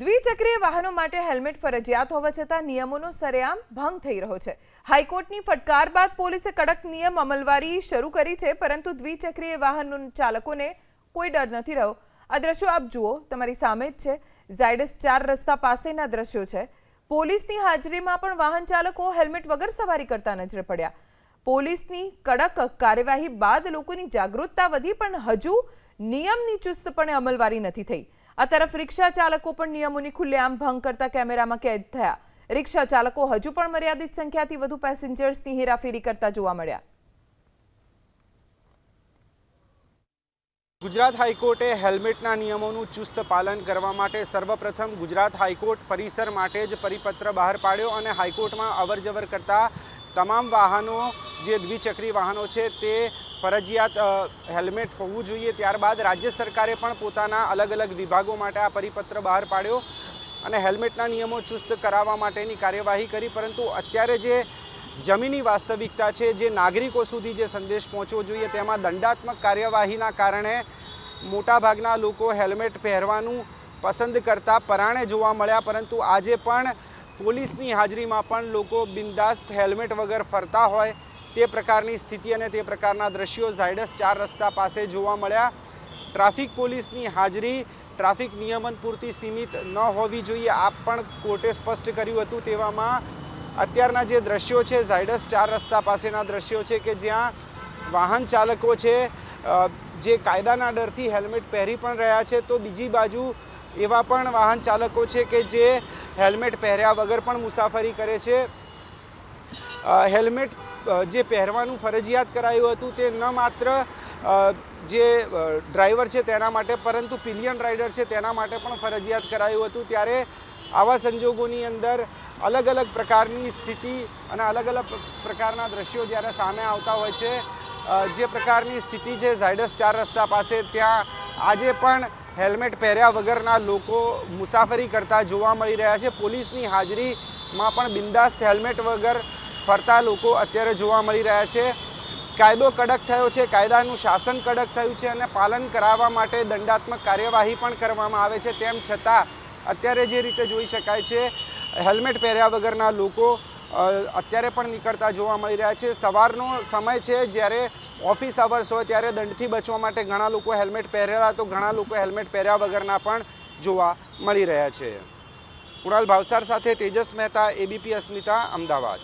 દ્વિચક્રીય વાહનો માટે હેલ્મેટ ફરજિયાત હોવા છતાં નિયમોનો સરેઆમ ભંગ થઈ રહ્યો છે. હાઈકોર્ટની ફટકાર બાદ પોલીસે કડક નિયમ અમલવારી શરૂ કરી છે, પરંતુ દ્વિચક્રીય વાહન ચાલકોને કોઈ ડર નથી રહ્યો. આ દ્રશ્યો આપ જુઓ, તમારી સામે જ છે. ઝાયડસ ચાર રસ્તા પાસેના દ્રશ્યો છે. પોલીસની હાજરીમાં પણ વાહન ચાલકો હેલ્મેટ વગર સવારી કરતા નજરે પડ્યા. પોલીસની કડક કાર્યવાહી બાદ લોકોની જાગૃતતા વધી, પણ હજુ નિયમની ચુસ્તપણે અમલવારી નથી થઈ. આ તરફ રિક્ષા ચાલકો પણ નિયમોની ખુલ્લેઆમ ભંગ કરતા કેમેરામાં કેદ થયા. રિક્ષા ચાલકો હજુ પણ મર્યાદિત સંખ્યાથી વધુ પેસેન્જર્સની હેરાફેરી કરતા જોવા મળ્યા. ગુજરાત હાઈકોર્ટે હેલ્મેટના નિયમોનું ચુસ્ત પાલન કરવા માટે સર્વપ્રથમ ગુજરાત હાઈકોર્ટ પરિસર માટે જ પરિપત્ર બહાર પાડ્યો અને હાઈકોર્ટમાં અવરજવર કરતા તમામ વાહનો, જે દ્વિચક્રી વાહનો છે, તે ફરજિયાત હેલ્મેટ હોવું જોઈએ. ત્યારબાદ રાજ્ય સરકારે પણ પોતાના અલગ અલગ વિભાગો માટે આ પરિપત્ર બહાર પાડ્યો અને હેલ્મેટના નિયમો ચુસ્ત કરાવવા માટેની કાર્યવાહી કરી. પરંતુ અત્યારે જે જમીની વાસ્તવિકતા છે, જે નાગરિકો સુધી જે સંદેશ પહોંચવો જોઈએ, તેમાં દંડાત્મક કાર્યવાહીના કારણે મોટાભાગના લોકો હેલ્મેટ પહેરવાનું પસંદ કરતા પરાણે જોવા મળ્યા. પરંતુ આજે પણ પોલીસની હાજરીમાં પણ લોકો બિંદાસ્ત હેલ્મેટ વગર ફરતા હોય તે પ્રકારની સ્થિતિ અને તે પ્રકારના દ્રશ્યો ઝાયડસ ચાર રસ્તા પાસે જોવા મળ્યા. ટ્રાફિક પોલીસની હાજરી, ટ્રાફિક નિયમન પૂરતી સીમિત ન હોવી જોઈએ, આપ પણ કોર્ટે સ્પષ્ટ કર્યું હતું તેવામાં. અત્યારના જે દ્રશ્યો છે, ઝાયડસ ચાર રસ્તા પાસેના દ્રશ્યો છે કે જ્યાં વાહન ચાલકો છે જે કાયદાના ડરથી હેલ્મેટ પહેરી પણ રહ્યા છે, તો બીજી બાજુ એવા પણ વાહન ચાલકો છે કે જે હેલ્મેટ પહેર્યા વગર પણ મુસાફરી કરે છે. હેલ્મેટ જે પહેરવાનું ફરજિયાત કરાયું હતું તે ન માત્ર જે ડ્રાઈવર છે તેના માટે, પરંતુ પિલિયન રાઇડર છે તેના માટે પણ ફરજિયાત કરાયું હતું. ત્યારે આવા સંજોગોની અંદર અલગ અલગ પ્રકારની સ્થિતિ અને અલગ અલગ પ્ર- પ્રકારના દ્રશ્યો જ્યારે સામે આવતા હોય છે જે પ્રકારની સ્થિતિ છે ઝાયડસ ચાર રસ્તા પાસે, ત્યાં આજે પણ હેલ્મેટ પહેર્યા વગરના લોકો મુસાફરી કરતા જોવા મળી રહ્યા છે. પોલીસની હાજરીમાં પણ બિંદાસ્ત હેલ્મેટ વગર ફરતા લોકો અત્યારે જોવા મળી રહ્યા છે. કાયદો કડક થયો છે. કાયદાનું શાસન કડક થયું છે અને પાલન કરાવવા માટે દંડાત્મક કાર્યવાહી પણ કરવામાં આવે છે. તેમ છતાં અત્યારે જે રીતે જોઈ શકાય છે, હેલ્મેટ પહેર્યા વગરના લોકો અત્યારે પણ નીકળતા જોવા મળી રહ્યા છે. સવારનો સમય છે જ્યારે ઓફિસ અવર્સ હોય ત્યારે દંડથી બચવા માટે ઘણા લોકો હેલ્મેટ પહેરેલા, તો ઘણા લોકો હેલ્મેટ પહેર્યા વગરના પણ જોવા મળી રહ્યા છે. કુણાલ ભાવસાર સાથે તેજસ મહેતા, એબીપી અસ્મિતા, અમદાવાદ.